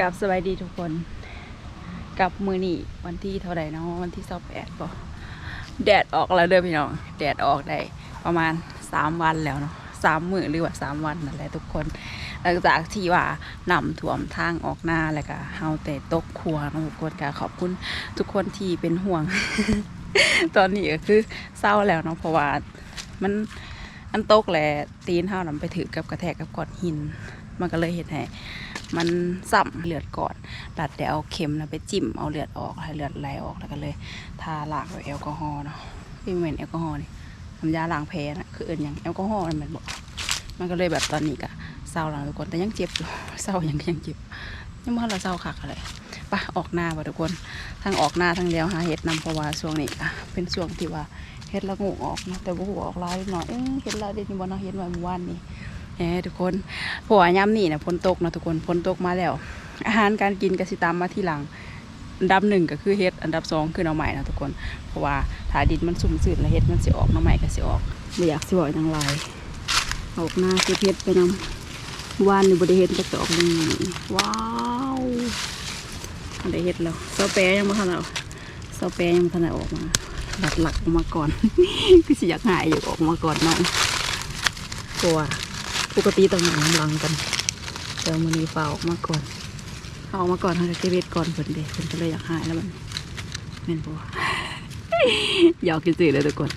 กับสวัสดีทุกคน กับมือนี่วันที่เท่าไหร่เนาะวันที่สอบแปดบ่แดดออกแล้วเด้อพี่น้องแดดออกได้ประมาณสามวันแล้วเนาะสามมือหรือว่าสามวันนั่นแหละทุกคน หลังจากที่ว่านำท่วมทางออกหน้าแล้วก็เฮาแต่ตกครัวนะทุกคนก็ขอบคุณทุกคนที่เป็นห่วง ตอนนี้ก็คือเศร้าแล้วเนาะเพราะว่ามันอันตกแหละตีนเฮานำไปถือกับกระแทกกับก้อนหิน มันก็เลยเห็นให้ มันสั่มเลือดก่อนดัดเดี๋ยวเอาเข็มนะไปจิ้มเอาเลือดออกให้เลือดไหลออกแล้วก็เลยทาล้างด้วยแอลกอฮอล์เนาะที่เหม็นแอลกอฮอล์นี่น้ำยาล้างแผลนะคือเอินอย่างแอลกอฮอล์นั่นแมันบอกมันก็เลยแบบตอนนี้ก็เศร้าแล้วทุกคนแต่ยังเจ็บอยู่เศร้ายังยังเจ็บยังไม่เราเศร้าคักอะไรไปะออกหน้าป่ะทุกคนทั้งออกหน้าทั้งเลี้ยวหาเห็ดนำเพราะว่าช่วงนี้อะเป็นช่วงที่ว่าเห็ดละงูออกนะแต่ว่าหัวออกลายหน่อยเห็ดลายเด็ดนี่บนเนาะเห็ดไว้เมื่อวานนี้ แหมทุกคนเพราะว่าย่ำนี่นะฝนตกนะทุกคนฝนตกมาแล้ว อาหารการกินกสิตามมาที่หลัง อันดับหนึ่งก็คือเฮ็ด อันดับสองคือหน่อไม้นะทุกคน เพราะว่าถ้าดินมันสุ่มสืดแล้วเฮ็ดมันสิออกหน่อไม้ก็สิออกไม่อยากสิบอกจังไรออกหน้าคือเฮ็ดไปนำวานนี่บ่ได้เฮ็ดจักดอกเลยว้าวอันได้เฮ็ดแล้วเสาแปรยังบ่ทันเอาเสาแปรยังบ่ทันได้ออกมาดัดหลักออกมาก่อน คือสิอยากหายอยู่ออกมาก่อนน้องเพราะว่า ปกติต้องหลังหลังกันแต่มันมีฝ่าออกมาก่อนเอาออกมาก่อนเขาจะเก็บเวทก่อนเพิ่นเด็เพิ่นก็เลยอยากหายแล้วมันแม่นปะวะอยากกินสื่อเลยทุกคน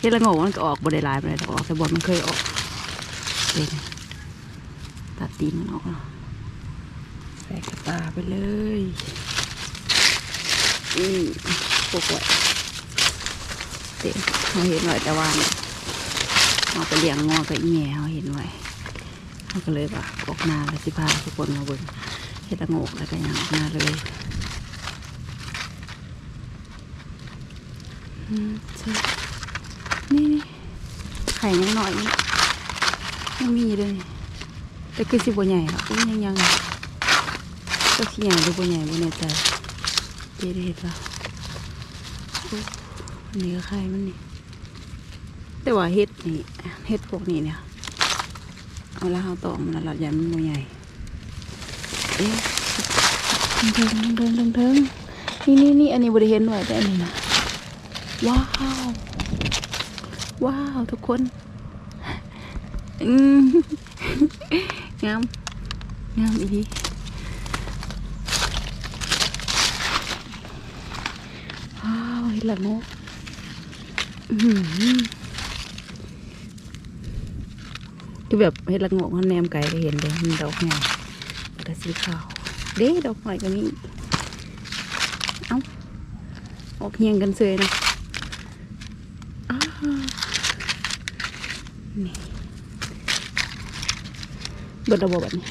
เฮ็ดละโงกมันก็ออกบ่ได้ลายบ่ได้ออกแต่บอมันเคยออกเป็นตัดตีนมันออกเนาะใส่กระตาไปเลยอืมพวกไว้เต็มเขาเห็นหน่อยแต่ว่าเนี่ยเอาไปเลี้ยงงอกับอีแม่เขาเห็นไว้ เขาก็เลยว่าออกนาแล้วสิพาทุกคนมาเบิ่งเฮ็ดละโงกแล้วก็ยังออกนาเลยอืมใช่นี่นี่ไข่ยังหน่อยนี่ยังมีเลยแต่คือสิบใหญ่ค่ะอุ้ยยังยังก็สิใหญ่หรือบ่ใหญ่บ่แน่ใจเจ๊ได้เห็ดแล้วอุ๊ยอันนี้ก็ไข่มันนี่แต่ว่าเฮ็ดนี่เฮ็ดพวกนี้เนี่ย เอาละเอาตอกมันละหลัดยันมันบ่ใหญ่เอ๊ะเทิงเทิงเทิงเทิงเทิงนี่นี่นี่อันนี้บริเห็นหน่อยแต่อันนี้นะว้าวว้าวทุกคนงามงามอีดีว้าวเห็ดละโงกอื้อ คือแบบเห็ดละโงกมันแนมไก่ก็เห็นเลยมันดอกใหญ่แล้วก็สีขาวเด้ดอกหอยก็มีเอ้าออกเฮียงกันเสยนะอ้าวนี่เบิดระบบแบบนี้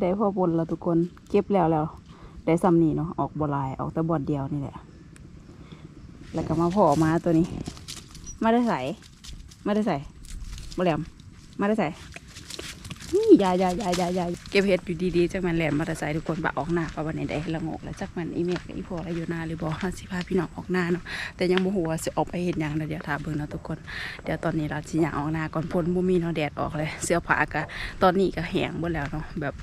ได้พอบนแล้วทุกคนเก็บแล้วแล้ว ได้ซ้ำนี่เนาะออกบลายออกแต่บอดเดียวนี่แหละ แล้วก็มาพอออกมาตัวนี้ มาได้ใส่มาได้ใส่มาแหลมมาได้ใส่นี่ยายายายายายเก็บเห็ดอยู่ดีๆจากมันแหลมมาได้ใส่ทุกคนบะออกหน้าปะวันนี้ได้ละงกแล้วจากมันอีเมกกับอีพออะไรอยู่หน้าหรือบอห้าสิพาพี่น้องออกหน้าเนาะแต่ยังโมโหว่าสิออกไปเห็นยังเดี๋ยวถาเบิ่งเนาะทุกคนเดี๋ยวตอนนี้เราสิอยากออกหน้าก่อนพ้นบ่มีเนาะแดดออกเลย เสื้อผ้าก็ตอนนี้ก็แห้งหมดแล้วเนาะแบบ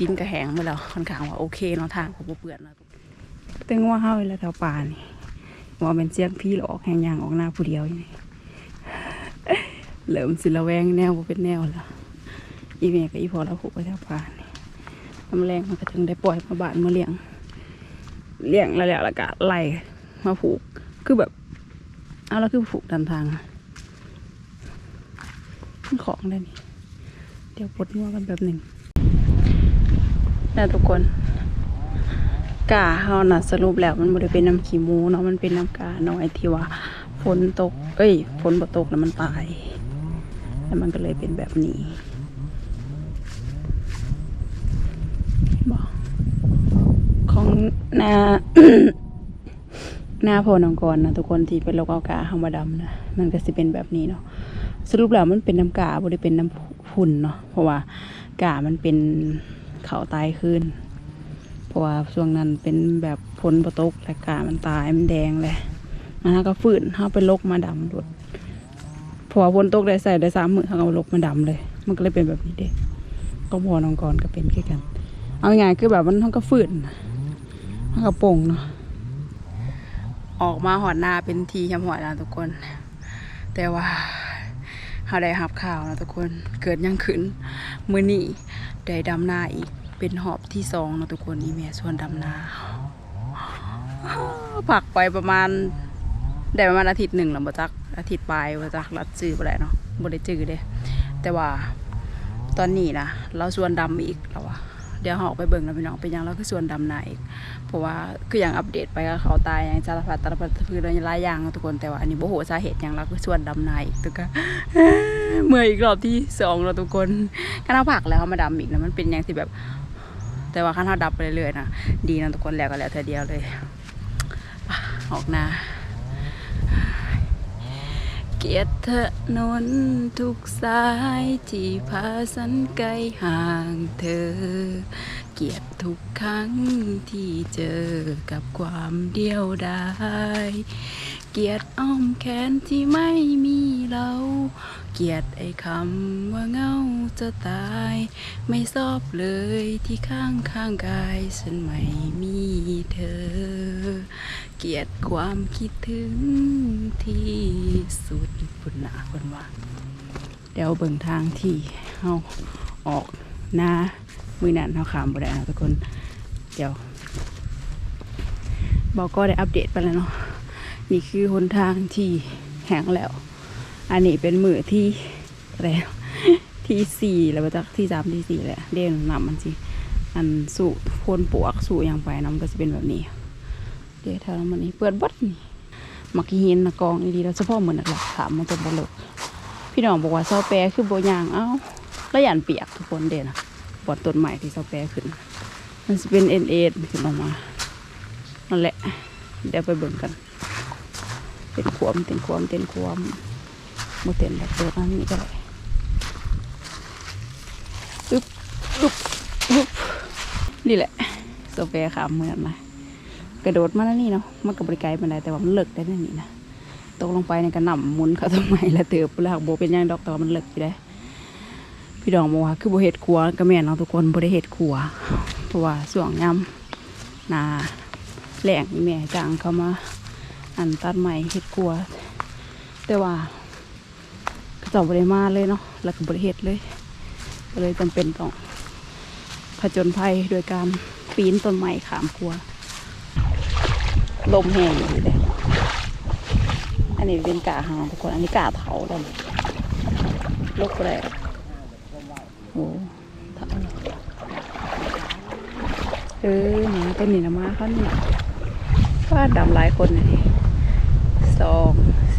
ดินก็แห้งหมดแล้วค่อนข้างว่าโอเคเนาะทางก็บ่เปื้อนเนาะต่งัวเฮาอีแล้วแถวป่านี่ ว่าเป็นเสียงพี่หลอกแหงยางออกหน้าผู้เดียวอยู่นี่เริ่มสิระแวงแนวบ่เป็นแนวแล้วอีเมกับอีพอเราผูกไปแถวป่านี่ทำแรงมันก็ถึงได้ปล่อยมาบานมาเลี้ยง เลี้ยงแล้วแล้วล้วก็ไล่มาผูก คือแบบเอาแล้วคือผูกตามทางมันของได้นี่ เดี๋ยวปลดงัวกันแบบหนึ่งนะทุกคน กาเฮาน่ะสรุปแล้วมันบ่ได้เป็นน้ำขี้มูเนาะมันเป็นน้ำกาน้อยที่ว่าฝนตก เอ้ยฝนบ่ตกแล้วมันตาย แล้วมันก็เลยเป็นแบบนี้บอกของนาหน้าโพนองกรนะทุกคนที่เป็นโรคเอากาเฮามาดำนะมันก็สิเป็นแบบนี้เนาะสรุปแล้วมันเป็นน้ำกาบ่ได้เป็นน้ำฝุ่นเนาะเพราะว่ากามันเป็นเขาตายขึ้น ว่าช่วงนั้นเป็นแบบฝนบ่ตกและกามันตายมันแดงเลยมันก็ฟื้นเฮาไปลกมาดำโดดพราะว่าฝนตกได้ใส่ได้สามมือเฮาก็ลกมาดำเลย มันก็เลยเป็นแบบนี้เด้ก็พอน้องกรก็เป็นแคือกัน เอาง่ายคือแบบมันท้องก็ฝืนน่ะท้องก็โป่งเนาะออกมาหอดหน้าเป็นทีชำหอยแล้วทุกคน แต่ว่าเขาได้หับข่าวนะทุกคนเกิดยังขึ้นมือนี่ได้ดำหน้าอีก เป็นหอบที่สองนะทุกคนอีเมียส่วนดำนาผักไปประมาณได้ประมาณอาทิตย์หนึ่งแล้วบ่จักอาทิตย์ปลายบ่จักรัดจื้อบ่ได้เนาะบ่ได้จื้อเด้แต่ว่าตอนนี้นะเราชวนดำอีกแล้วว่าเดี๋ยวเราอกไปเบิ่งแล้วพี่น้องเป็นยังเราคือชวนดำนาอีกเพราะว่าคืออย่างอัปเดตไปก็เขาตายอย่างสารพัดสารพัดคือหลายอย่างนะทุกคนแต่ว่าอันนี้บ่โหสาเหตุหยังเราคือชวนดำนาอีกทุกคนเมื่อยอีกรอบที่สองแล้วทุกคนข้าผักแล้วเขามาดำอีกนะมันเป็นอย่างที่แบบ แต่ว่าขั้นเขาดับไปเรื่อยๆนะดีนะทุกคนแล้วก็แล้วเธอเดียวเลยออกนาเกียรติถนนทุกสายที่พาสันไกลห่างเธอ เกียรติทุกครั้งที่เจอกับความเดียวดาย เกียรติอ้อมแขนที่ไม่มีเรา เกียรติไอ้คำว่าเงาจะตาย ไม่ชอบเลยที่ข้างข้างกายฉันไม่มีเธอ เกียดความคิดถึงที่สุดพุ่นหนาคนว่า เดี๋ยวเบิ่งทางที่เฮาออกหน้ามือนั้นเฮาขามบ่ได้นะทุกคน เดี๋ยวบอกก็ได้อัปเดตไปแล้วเนาะ นี่คือหนทางที่แห้งแล้ว อันนี้เป็นมือที่อะไรที่สี่แล้วจากที่สามที่สี่แหละเด่นนำมันสิอันสู่โคนปวกสู่อย่างไปน้ำก็จะเป็นแบบนี้ เดี๋ยวทามันนี่เปิดบัดนี่มักหินนะกองอีดีแล้วเฉพาะเหมือนหลักถามมันจะบเลิกพี่น้องบอกว่าเสาแปรคือโบยางเอ้าแล้วยันเปียกทุกคนเด่นะปอดต้นใหม่ที่เสาแปรขึ้น มันจะเป็นเอ็นเอ็นขึ้นออกมานั่นแหละเดี๋ยวไปเบิ่งกัน เป็นขวมเป็นขวมเป็นขวมโมเต็นแบบเดินอันนี้ก็ได้อึ๊บอึ๊บอึ๊บนี่แหละโซเฟียขามเหมือนนะกระโดดมาแล้วนี่เนาะมันกับบริไกลมันได้แต่ว่ามันเลิกได้นั่นนี่นะตกลงไปในกระหน่ำมุนเขาทำไมล้วเติบแล้วโบเป็นยังดอกแต่ว่ามันเลิกอยู่ได้พี่ดองบอกว่าคือโบเห็ดขัวกระแม่นเนาะทุกคนโบได้เห็ดขัวเพราะว่าส่วงยำนาแหลงแม่จางเขามา อันตัดใหม่เห็ดขัว แต่ว่าเขาเจ้าบริมาเลยเนาะแล้วก็บริเห็ดเลยก็เลยจำเป็นต้องผจญภัยโดยการปีนต้นไม้ขามขัว ลมแห้งอยู่เลยอันนี้เป็นกาหางทุกคนอันนี้กาเถาเลยลกแรกโอ้เถาเออหมาต้นนี้นะมาเขานี่ว่าดำหลายคนเลย สอง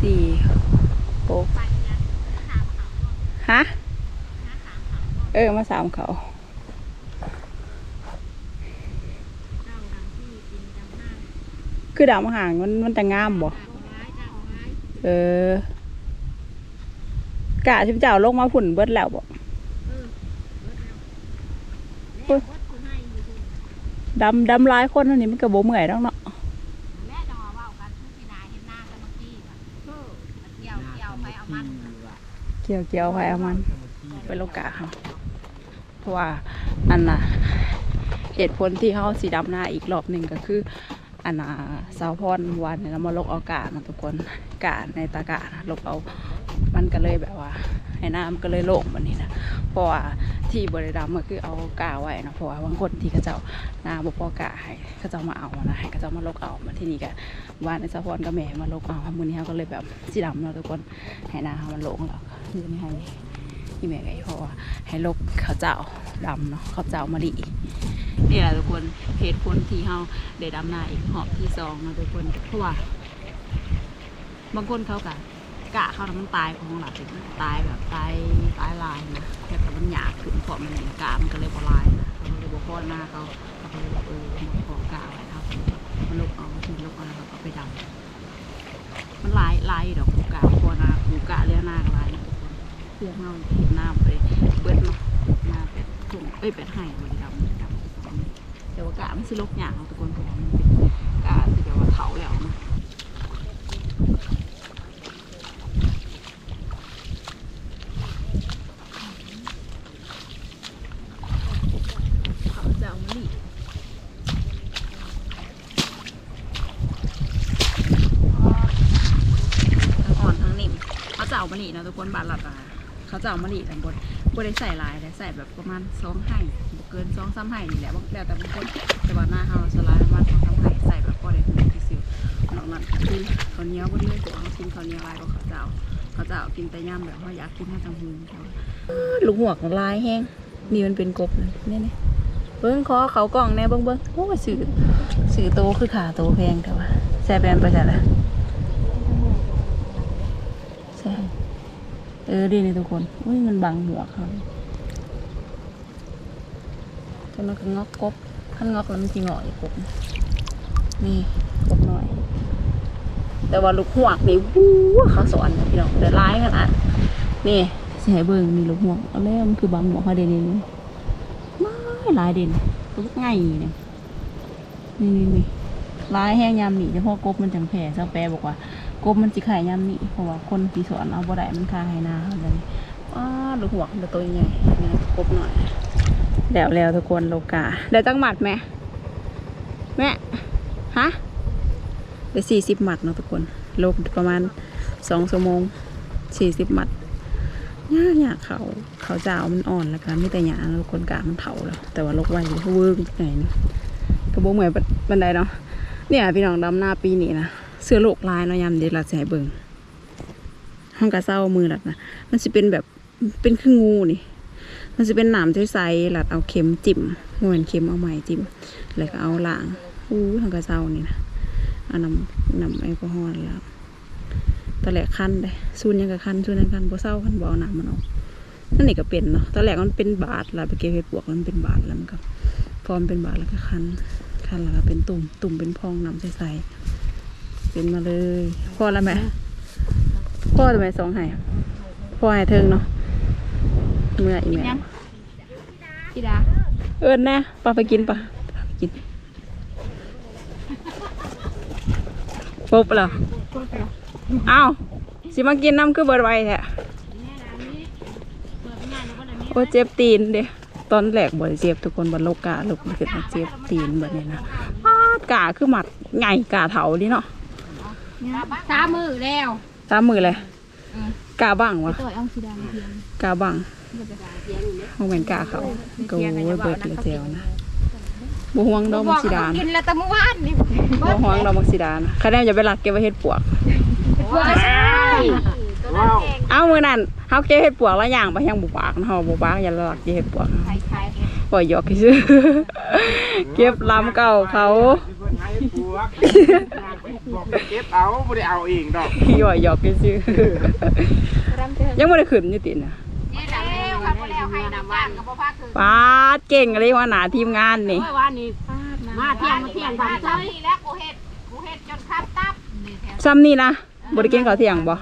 สี่หกฮะเออมาสามเขาคือดำห่างมันมันจะงามบ่เออกะชิมเจ้าลงมาผุ่นเบิดแล้วบ่ดำดำหลายคนอันนี้มันก็บ่เมื่อยดอกเนาะ เกี่ยวเกี่ยวไปเอามัน ไปโลกาเขาเพราะว่าอันน่ะเหตุผลที่เขาสีดำหน้าอีกรอบหนึ่งก็คืออันน่ะสาวพรวันเนี่ยเรามาลกเอากานะทุกคนกาในตากาลกเอามันก็เลยแบบว่าให้น้ำก็เลยโล่งแบบนี้นะเพราะว่า ที่บริดำก็คือเอากาไว้นะเพราะว่าบางคนที่เขาเจ้านาบุพกาให้เขาเจ้ามาเอานะให้เขาเจ้ามาลกเอามาที่นี่ก็วานในสาวพรกับแม่มาลกเอามือนี้เขาก็เลยแบบสีดำเนาะทุกคนให้นาเขามันลงแล้วนี่ไม่ให้ที่แม่ก็เพราะว่าให้ลกเขาเจ้าดำเนาะเขาเจ้ามาดีนี่แหละทุกคนเหตุผลที่เฮาได้ดำนาอีกหอบที่สองนะทุกคนเพราะว่าบางคนเขากะ กะเข้าทำมันตายของหลักตายแบบตายตายลายนะแล้วก็มันหยาบขึ้นเพราะมันเห็นกะมันก็เลยบลายนะเขาเลยบ่พอหน้าเขาเขาเลยบอกเออมาขอกะไว้ครับมันลุกเอามันลุกเอาแล้วก็ไปดำมันลายลายดอกกูกะพอหน้ากูกะเลี้ยหน้าลายเพื่อเฮาเห็นหน้าไปเบิดเนาหน้าเป็ดถุงเอ้ยเป็ดไห่มันดำดำแต่ว่ากะมันสิลกหยางเอาทุกคนเพราะมันเป็นกะที่แบบว่าเถาแล้วนะ ลีเนาะทุก คนบาทหลัดอะเขาจะเอามะลิแต่บนบนได้ใส่ลายแต่ใส่แบบประมาณสองไห่บ่เกินสองสามไห่นี่แหละบางแล้วแต่บางคนแต่ว่าหน้าเฮาสลายประมาณสองสามไห่ใส่แบบพอได้ถึงที่สิวนอกนั้นก็คือข้าเนี้ยบนนี้ตัวเขากินข้าเนี้ยลายก็เขาจะเอาเขาจะเอากินแต่ย่ำแบบว่าอยากกินให้จังหูลูกหัวของลายแห้งนี่มันเป็นกบเลยเนี่ยนี่เบิ้งคอเขากล่องแน่เบิ้งเบิ้งโอ้สื่อสื่อโตคือขาโตแพงแต่ว่าแซ่แบนไประจัดละ ใช่ เออดีนี่ทุกคนอุ้ยมันบังหัวเขาจนมันก็งอกกบขั้นงอกแล้วมันจีงอกอีกกบนะนี่กบหน่อย แต่ว่าลูกหวกนี่วู้เขาสอนพี่น้องแต่ร้ายขนาดนี่ใส่เบิ่งนี่ลูกหวกเอาแล้วมันคือบังหัวเขาเด่นนี่ไม่ลายเด่นตัวง่ายเนี่ยนี่นี่นี่ลายแห้งยามหนีเฉพาะกบมันจังแผ่ช่าแปรบอกว่า กบมันจิขายยำนี่เพราะว่าคนที่สอนเอาบ่ได้มันคาให้นาเขาเลยว้าลูกหัวมันตัวใหญ่นี่กบหน่อยแล้วแล้วทุกคนโลกาได้จังหมัดไหมแม่ฮะได้สี่สิบหมัดเนาะทุกคนโลกประมาณสองชั่วโมงสี่สิบหมัดยากยากเขาเขาเจ้ามันอ่อนแล้วกันไม่แต่หยาแล้วคนกามันเถาแล้วแต่ว่าโลกไวอยู่เขาเวิร์กจังไงเนกระโบเหมือนบันไดเนาะเนี่ยพี่น้องดำหน้าปีนี้นะ เสื้อโลกลายเนาะยามเด็ดหลัดใส่เบิงห้องกระเซ้ามือหลัดนะมันจะเป็นแบบเป็นคืองูนี่ มันจะเป็นหนามใสๆหลัดเอาเข็มจิ้มเหมือนเข็มเอาไม้จิ้มแล้วก็เอาล่างอู้ห้องกระเซ้านี่นะเอานำนำแอลกอฮอล์แล้วตอนแรกคันเลยซูนยังกับคันซูนยังคันบ่เศร้าคันบ่เอาน้ำมันออกนั่นนี่ก็เป็นเนาะตอนแรกมันเป็นบาดแล้วไปเก็บเห็ดปวกมันเป็นบาดแล้วมันก็พอมเป็นบาดแล้วก็คันคันแล้วก็เป็นตุ่มตุ่มเป็นพองน้ำใสๆ เป็นมาเลยพ่อแล้วไหมพ่อทำไมสองไห้พ่อไห้เทิงเนาะเมื่ออีแม่พี่ดาเอิญแน่ปาไปกินปะปาไปกินปุ๊บเหรออ้าวสิมากินน้ำคือเบิดไวแท้โอ้เจ็บตีนเด้ตอนแรกบ่ได้เจ็บทุกคนบนโลกาลูกมันเกิดมาเจ็บตีนแบบนี้นะอ้ากาคือหมัดไงกาเถาดิเนาะ สามมือแล้ว ตามมือเลยกาบ้างวะตัวเอาสีดาเพียงกาบังห้องแมนกาเขาก็โว้ยเบิดเลยเจียวนะบ่ห่วงดอกมักสีดากินะนแล้วแต่เมื่อวานนี่บ่ห่วงดอกมักสีดานะคะแนนจะไปหลักเก็บไว้เฮ็ดปวกว้าใช่ตัวนั้นเองเอามือนั่นเฮาเก็บเฮ็ดปวกแล้วย่างไปยังบ่ปากนะเฮาบ่ปากอย่าหลักเก็บเฮ็ดปวกใครใครบ่หยอกซื่อ เก็บลำเก่าเขาให้ปวก บอกไปเก็บเอาไม่ได้เอาเองดอกพี่ว่าหยอกซื่อรำเถิดยังบ่ได้ขึ้นอยู่ติน่ะนี่แหละแล้วครับแล้วให้นำว่านกับพ่อพักคือปาดเก่งอะไรหัวหน้าทีมงานนี่ว่านี่มาเที่ยงมาเที่ยงวันเช้านี่แล้วกูเฮ็ดกูเฮ็ดจนคับตับนี่แถวซ้ำนี่นะบ่ได้กินข้าวเที่ยงบ่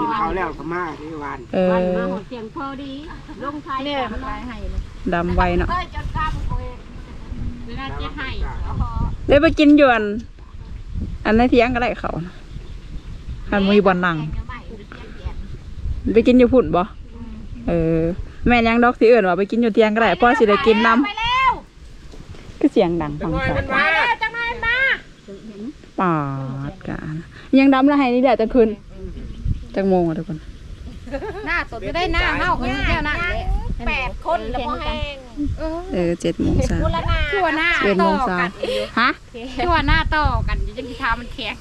กินเขาวแล้วก็มาที่วันเอวันอมาหดเสียงพอดีลงไทยเนี่ยมันให้เลยดำไวเนาะเคยจนคับกูเฮ็ดเวลาจะให้แล้วพอได้ไปกินอยวน อันในเที่ยงก็ได้เขานะคันมีบอลนั่งไปกินอยู่พุ่นบ่เออ แม่นยังดอกสิเอื่นว่าไปกินอยู่เที่ยงก็ได้พ่อสิได้กินน้ไปแล้วำก็เสียงดังฟังชัดไปแล้วจังไงมาปาดกะนะยังดำแล้วให้นี่แหละจะคืนจังโมงอะทุกคนหน้าสดจะได้หน้าเมาคนเดียวนั่น แหละแปดคนแล้วพอแห้งเออเจ็ดโมงเช้าคือว่าหน้าเจ็ดโมต่งอเช้ากันฮะคือว่าหน้าต่อกันจังที่เท้ามันแข็ง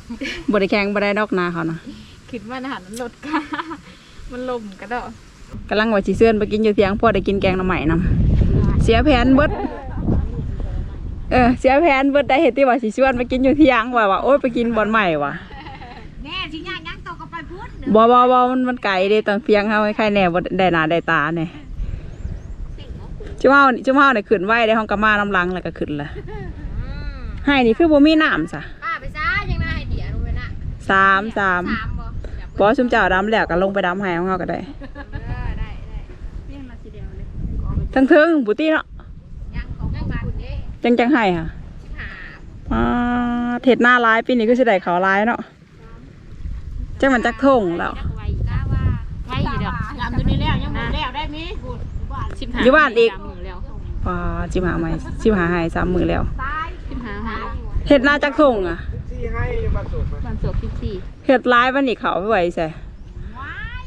บริแข่งบริดอกนาเขานะคิดว่าอาหารมันลดค่ามันลมกระโดดกำลังว่าสิเสื่อนไปกินอยู่เที่ยงพ่อได้กินแกงหน่อไม้นำเสียแผนเบิดเออเสียแผนเบิดได้เห็นที่ว่าสิชวนไปกินอยู่เที่ยงว่าว่าโอ๊ยไปกินบอลใหม่ว่ะแน่สิย่างยังต่อก็ไปพุ่นบอบอบอมันมันไกลเด้ตอนเพียงเฮาให้ใครแหน่บ่ได้หน้าได้ตาเนี่ย จุ่มเฮานี่จุ่มเฮาเนี่ยขึ้นไว้ได้ห้องกะมาน้ำลังแล้วก็ขึ้นละให้นี่คือบ่มีน้ำซะป้าไปซ่ายังน่าให้เดียรู้ไหมน่ะสามสามสามบ่พอชุมเจ้าดำแล้วก็ลงไปดำให้ของเฮาก็ได้เออได้ได้นี่มาสิเดียวเลยทั้งเทิงบุตี้เนาะยังของบ้านเด้จังจังให้ค่ะสิบห้าอ่าเทศหน้าร้ายปีนี้ก็สิได้เขาวร้ายเนาะจังมันจักทงแล้วไว้ก้าว่าไว้อยู่ดอกยามตัวนี้แล้วยังบ่แล้วได้มีสิบห้าอยู่บ้านอีกสามมื้อแล้ว ปาจิมหาใหม่จิมหาให้สามมือแล้วสิบห้าหาเฮ็ดหน้าจักทงอะที่ให้มาสุดมาวันศุกร์สิบสี่เฮ็ดร้ายวันนี้เขาไม่ไหวใส่ว้าย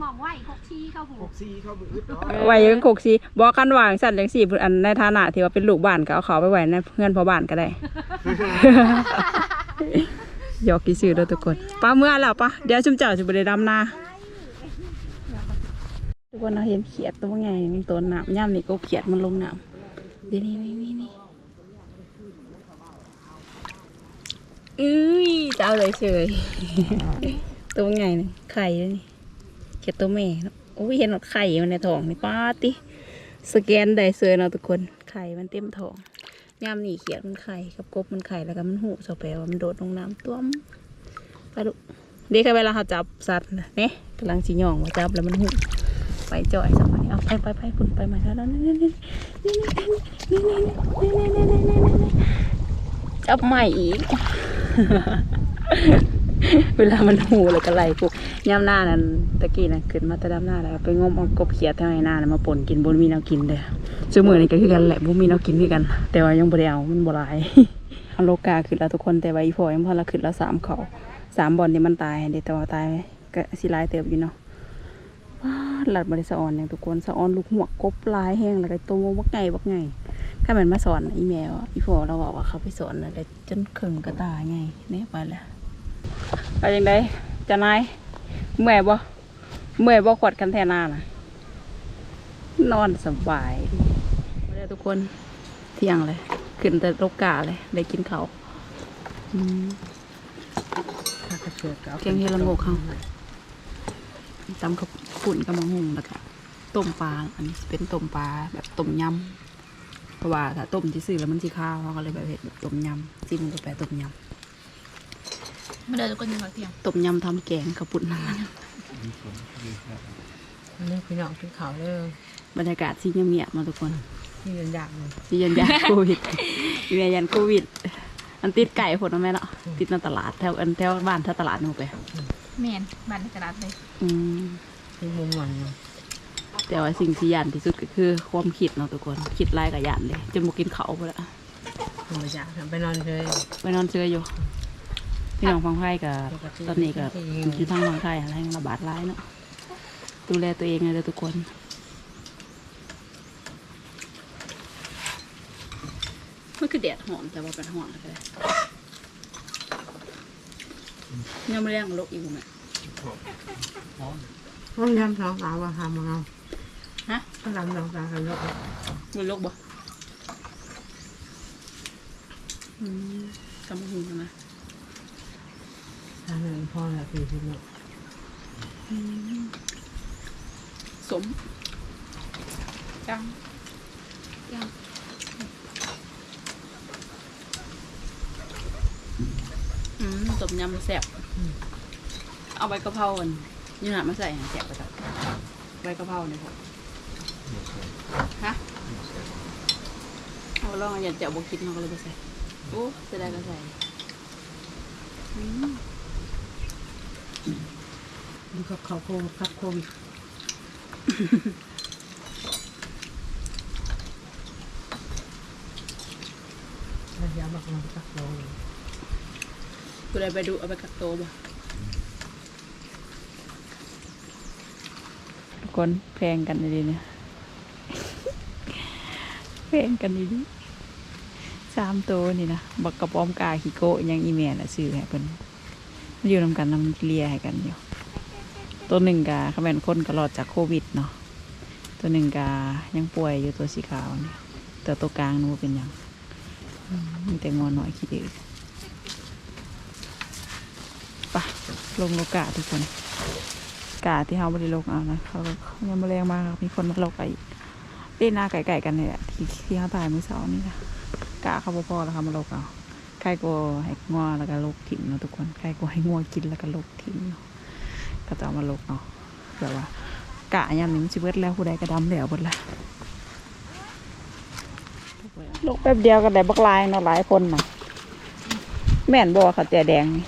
หม่อมไหวพกชี้เข้าหูหกซีเข้ามืออึดเนาะไว้ยังคกสีบอกกันวางสั่นจังสี่อันในฐานะที่ว่าเป็นลูกบ้านก็เอาเขาไปไว้ในเพื่อนพ่อบ้านก็ได้ หยอกกี่ซื่อเด้อทุกคนป้าเมื่อแล้วปะเดี๋ยวชุมเจ้าจะไปได้ดำนา ทุกคนเราเห็นเขียดตัวไงมันตัวน้ำย่ำนี่ก็เขียดมันลงน้ำเดี๋ยวนี้นี่นี่นี่อุ้ยจะเอาเลยเฉยตัวไงนี่ไข่เลยนี่เขียดตัวแม่เนาะโอ้ยเห็นหมดไข่มันในท้องนี่ป้าติสแกนได้เซยเนาะทุกคนไข่มันเต็มท้องยามนี่เขียดมันไข่กับกบมันไข่แล้วก็มันหูสแปลว่ามันโดดลงน้ำต้วมไปดูเด็กเวลาเขาจับสัตว์นะเนี่ยกำลังสีหย่องว่าจับแล้วมันหู ไปจ่อยสักวันเอาไปไปไปคุณไปมาแล้วนั่นนี่นี่นี่นี่นี่นี่นี่นี่นี่นี่นี่จับใหม่อีก เวลามันหูแล้วก็ไล่พวกย่ำหน้านั้นตะกี้น่ะขึ้นมาแต่ดำหน้าแล้วไปงมเอากบเขียดทางไอ้หน้าน่ะมาป่นกินบนมีแนวกินเด้อซื้อมือนี่ก็คือกันแหละบ่มีแนวกินคือกัน แต่ว่ายังบ่ได้เอามันบ่หลายเอาโลกาขึ้นแล้วทุกคนแต่ว่าอีพ่อยังพอละขึ้นแล้วสามเขาสามบอลนี่มันตายเด้แต่ว่าตายก็สิหลายเติบอยู่เนาะว้า หลัดบ่ได้สะออนอย่างทุกคนสะออนลูกหัวกบหลายแห้งแล้วก็โตบักไงบักไงถ้ามันมาสอนอีแมวอีพ่อเราบอกว่าเขาไปสอนแล้วจนครึ่งกระตายไงเนี่ยไปแล้วไปยังไงจะนายเมื่อยบ่เมื่อยบ่ขวดกันแทนาน่ะนอนสบายดีมาเลยทุกคนเที่ยงเลยขึ้นแต่โลกาเลยได้กินเขาวอืมถ้ากระเชือกเอาแกงเฮลังโงกเขา ตำข้าวฝุ่นกับมะฮุ่งแล้วก็ต้มปลา อันนี้เป็นต้มปลาแบบต้มยำเพราะว่าถ้าต้มที่ซื้อแล้วมันสีข้าวเขาก็เลยแบบเห็ดแบบต้มยำจิ้มกับแปรต้มยมาเดินทุกคนยังมาเที่ยงำต้มยำทำแกงข้าวปุ่นนั่นนี่พี่น้องกินข้าวเลยบรรยากาศที่เงียบๆมาทุกคนที่ยันอยากเลยที่ยันยันโควิดที่ยันยันโควิดอันติดไก่ผลนะแม่เนาะติดในตลาดแถวอันแถวบ้านแถวตลาดนี่หมดเลย แมนบ้านในกระดาษเลยอืมที่มุมมันเนาะแต่ว่าสิ่งที่ยันที่สุดก็คือความคิดเนาะทุกคนคิดไล่กับยันเลยจนบุกินเขาวไปแล้วธรรมชาติไปนอนเลยไปนอนเชื่ออยู่พี่น้องฟังไพ่กับตอนนี้กับอยู่ทางฟังไพ่อะไรระบาดร้ายเนาะดูแลตัวเองเลยทุกคนมันคือแดดหอมแต่ว่าเป็นหอมอะไร ยังไม่เรียงโลกอีกไหมห้องยำสองสาวว่าทำมาเอาฮะห้องยำสองสาวกันเยอะมันโลกบ่อืมจำไม่ถึงนะทำเงินพ่อละสี่สิบเนาะสมจังจังอื มต้มยำแซ่บเอาใบกะเพราอันนี่นะมาใส่ให้แซ่บไปครับใบกะเพราเนี่ยผมฮะเอาลองอย่าเจ้าบกินเราก็เลยไปใส่โอ้จะได้ก็ใส่อืมดูกับเขาโควิดครับโควิดแล้วยาบักมันตักลงกูได้ ไปดูเอาไปกักโตวบ่ทุกคนแพงกันดีๆเนี่ยแพงกันดีๆสามโตวนี่นะบักกระป้อมกาขี้โกะยังอีเมลน่ะซื้อให้เพิ่นมันอยู่นำกันนำเลียให้กันอยู่ตัวหนึ่งกาเขาเป็นคนก็รอดจากโควิดเนาะตัวหนึ่งกายังป่วยอยู่ตัวสีขาวเนี่ยแต่ตัวกลางนู้นเป็นหยังอืมมีแต่งอนหน่อยขี้ดื้อไป ลงโลกาทุกคน กาที่เขาไม่ได้ลงเอานะเขาเขายังมาแรงมากมีคนมาลงไปเล่นหน้าไก่ๆกันเนี่ยที่ที่เขาตายเมื่อเช้านี่นะกาเขาบ่พอแล้วเขามาลงเอาใครก็ให้งัวแล้วก็ลกทิ้งเนาะทุกคนใครก็ให้งัวกินแล้วก็ลกทิ้งเนาะก็จะเอามาลกเนาะแบบว่ากะยามนี้มันชิเบิดแล้วผู้ใดก็ดำแล้วหมดละลกแป๊บเดียวก็ได้บักลายเนาะหลายคนนะแม่นบ่ว่าเขาวเตี๋ยแดงนี่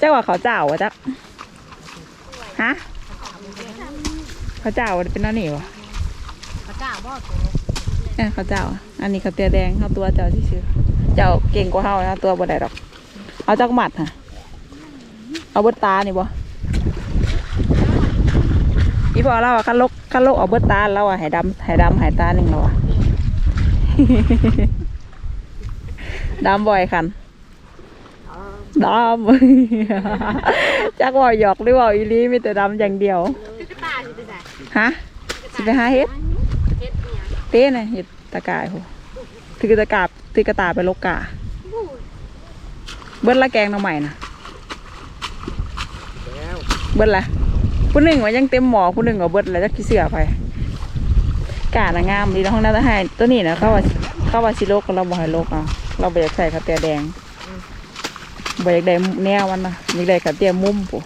กจักว่าเขาเจ้าวะจักฮะเขาเจ้าเป็นนั่นนี่วะพระเจ้าบ่ตัวเอ้ยเขาเจ้า อันนี้เขาเตียแดงเขาตัวเจ้าที่ชื่อเจ้าเก่งกว่าเฮานะตัวบ่ได้ดอก เอาจักหมัดฮะเอาเบดตานี่บ่อีพอเราอะคันลกคันลกเอาเบิดตาเราอะใหายดำใหายดำใหายตาหนึ่งเราอะดำบ่อยคัน ดำจักว่าหยอกหรือว่าอีหลีมีแต่ดำอย่างเดียวกระตาสิไปใส่ฮะสิไปหาเฮ็ดเฮ็ดเนี่ยเต้น่ะเฮ็ดตะกายโหถือกระตากาบถือกระตาไปลกกาเบิ้ลละแกงหน้ำใหม่นะแล้วเบิ้ลละผู้หนึ่งว่ายังเต็มหมอผู้หนึ่งว่าเบิ้ลแล้วจะกี่เสือไปกาน่ะงามดีนะห้องน้ำทหารตัวนี้นะเขาว่าเขาว่าสิโลกเราบ่ให้โลกเอาเราบ่อยากใส่กระเตียแดง บ่อยากได้แนวมันนะอยากได้กระเตียมุมปุ๊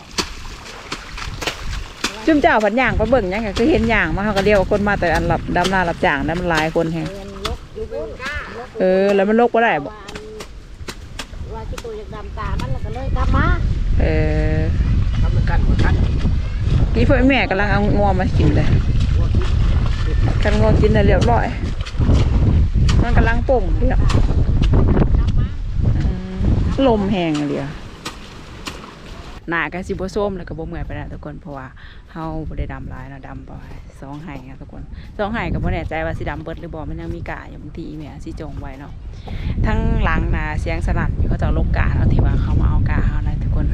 จุ่มเจ้าผันย่างไปเบิ่งหยังก็คือเห็นย่างมาเขาก็เดียวว่าคนมาแต่อันหลับดำนาหลับจ่างนั้นมันหลายคนแฮงเงินลกอยู่บนก้าลกเออ แล้วมันโลกบ่ได้บ่ว่าว่าที่ตัวอยากดำตามันแล้วก็เลยกลับมาเออทำมันกันมาคันนี่พ่อแม่กำลังเอางวมากินเลยกันงวกินได้เรียบร้อย มันกำลังป่งเรียบอืม ลมแหงเดียหนาก็สิบส้มแล้วก็บ่เมื่อยไปแล้วทุกคนเพราะว่าเฮาบ่ได้ดำลายเนาะดำบ่สองไห้อะทุกคนสองไห้ก็บ่แน่ใจว่าสิดำเบิดหรือบ่มันยังมีกาอยู่บางทีแม่สิจงไว้เนาะทั้งหลังนาเสียงสนั่นอยู่เขาจะลกกาเนาะที่ว่าเขามาเอากาเฮานะทุกคน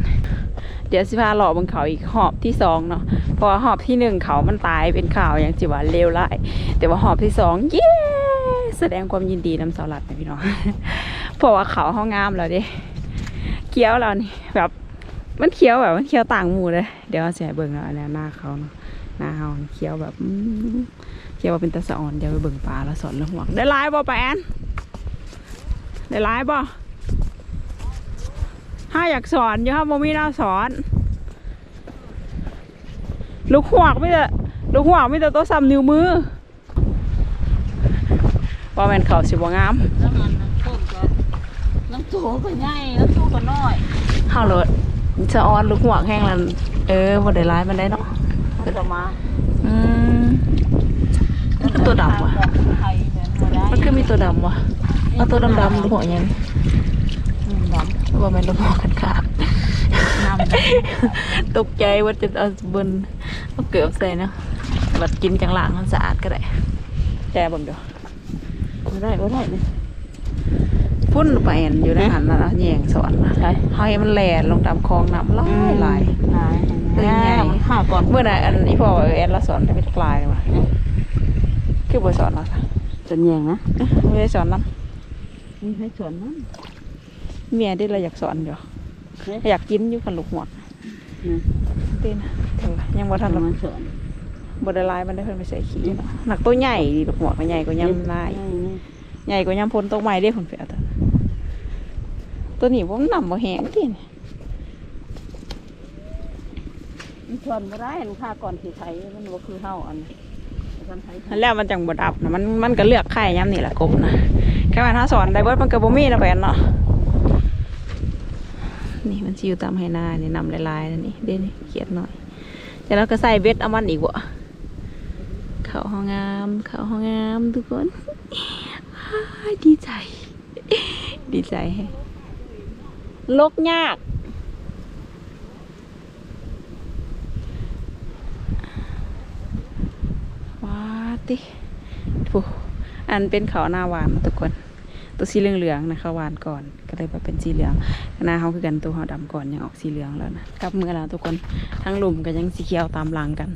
เดี๋ยวสิพาหล่อบนเขาอีกหอบที่สองเนาะเพราะว่าหอบที่หนึ่งเขามันตายเป็นข่าวอย่างจิว่าเลวร้ายแต่ว่าหอบที่สองเย้แสดงความยินดีนำสาวรัดนะพี่น้องเพราะว่าเขาห้องงามแล้วเดิ เคี้ยวเรานี่แบบมันเคี้ยวแบบมันเคี้ยวต่างหมู่เลยเดี๋ยวเสิให้เบิ่งเนาะอันนี้หน้าเขาเนาะหน้าเขาเคี้ยวแบบเคี้ยวว่าเป็นตะสะอ่อนเดี๋ยวไปเบิ่งปลาแล้วสอนเรื่องหวังได้ร้ายบ่ปแอนได้ร้ายบ่ถ้าอยากสอนอยู่ครับโมมี่น่าสอน ลูกหวกไม่แต่ลูกหวกไม่แต่ตัวซ้ำนิ้วมือว่าแมนเขาสิบวงามแล้วมันต้นก็น้ำโตก็ใหญ่น้ำโตก็น้อยเฮาเลยจะออนลูกหวกแห้งแล้วเออบ่ได้ร้ายมันได้เนาะมันจะมาอืมมันคือตัวดำว่ะไทยเหมือนหัวได้มันคือมีตัวดำว่ะเอาตัวดำดำๆลูกหวกยังดำว่าแมนลูกหวกกันขาดน้ำตกใจว่าจะเอาบนเอาเกือบใส่เนาะบัดกินจังหลังมันสะอาดก็ได้แต่เบิ่งเดี๋ยวไม่ได้ไม่ได้เนี่ย พุ่นไปอันอยู่ในหันนะนะแยงสอนนะใช่ เฮาให้มันแล่นลงตามคลองน้ำลายลายหายตัวใหญ่ มันขาก่อนเมื่อไหร่อันนี้พอเออแอนละสอนให้เป็นปลายว่ะคือบ่สอนเราค่ะจนแยงนะไม่ได้สอนน้นี่ให้สวนนั้นำเมียได้เราอยากสอนอยู่อยากกินอยู่กันลูกหัวเต้นนะเออยังบ่ทันทำเรามันสวนบ่ได้ลายมันได้เพิ่นไปใส่ขี้เนาะหนักตัวใหญ่ดีลูกหัวก็ใหญ่กว่าย่ำลาย ใหญ่กว่าย่ำพ้นตกไม้เด้คนเปียตัวตัวนี้บ่มันนำบ่แห้งติเนี่ยมันสวนไม่ได้มันขาก่อนสีไทยมันว่าคือเท่าอันคนไทยนั่นแล้วมันจังบ่ดับนะมันมันก็เลือกไข่ย่ำนี่แหละกบนะแค่ว่าถ้าสอนได้เบิดมันก็บ่มีนะแฟนเนาะนี่มันสิอยู่ตามไหนานี่นำลายๆนั่นนี่เด้นี่เขียดหน่อยแต่เราก็ใส่เบ็ดเอามันอีกบ่เขาห้องงามเขาห้องงามทุกคนอ้าย ดีใจ ดีใจฮลกยากว้าติโออันเป็นเขาหน้าหวานนะทุกคน ตัวสีเหลืองๆนะเขาวหวานก่อนก็เลยมาเป็นสีเหลืองหน้าเขาคือกันตัวเขาดำก่อนยังออกสีเหลืองแล้วนะกับมือแล้วทุกคนทั้งหลุมก็ยังสีเขียวตามหลังกัน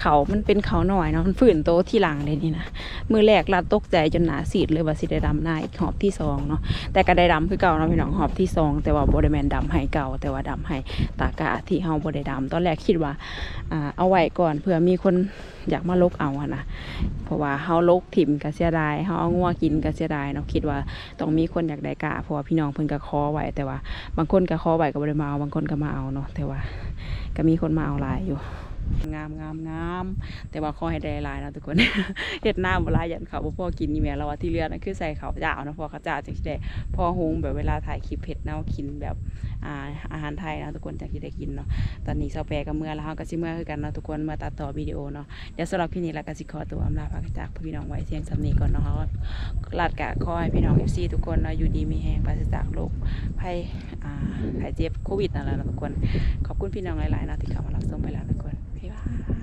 เขามันเป็นเขาหน่อยเนาะมันฝืนโตที่หลังเลยนี่นะมือแรกลาดตกใจจนหนาสีดเลยว่าสิได้ดำหน้าอีกหอบที่สองเนาะแต่ก็ได้ดำคือเก่าเนาะพี่น้องหอบที่สองแต่ว่าบริแมนดำให้เก่า แต่ว่าดำให้ตากาที่เฮาบริดำตอนแรกคิดว่าอ่าเอาไว้ก่อนเผื่อมีคน อยากมาลกเอาอะนะเพราะว่าเฮาลกถิ่มก็เสียดายเฮาเอางัวกินก็เสียดายเนาะคิดว่าต้องมีคนอยากได้กะเพราะว่าพี่น้องเพิ่นก็คอไว้แต่ว่า บางคนก็คอไว้ก็บ่ได้มาเอาบางคนก็มาเอาเนาะแต่ว่าก็มีคนมาเอาหลายอยู่ งามงามงามแต่ว่าขอให้ได้หลายนะทุกคนเฮ็ดหน้าบ่หลายยันเขาบ่อกินนี่แม่เราว่าที่เหลือนั่นคือใส่เขาวจ้านะเพอขาจ้าจังสิได้พ่อหงแบบเวลาถ่ายคลิปเผ็ดเนากินแบบอ่าอาหารไทยนะทุกคนจังสิได้กินเนาะตอนนี้เซาแปรกับเมื่อแล้วเฮาก็สิเมื่อคือกันนะทุกคนมาตัดต่อวิดีโอเนาะเดี๋ยวสำหรับคลิปนี้แล้วก็สิขอตัวอำลาพากจากพี่น้องไว้เสียงสำนีก่อนเนาะลาดกะขอให้พี่น้อง FC ทุกคนเนาะอยู่ดีมีแฮงปราศจากโรคภัยอ่าหายเจ็บโควิดนั่นแหละนะทุกคนขอบคุณพี่น้องหลายๆนะที่เข้ามารับชมไปแล้วทุกคนบ๊ายบาย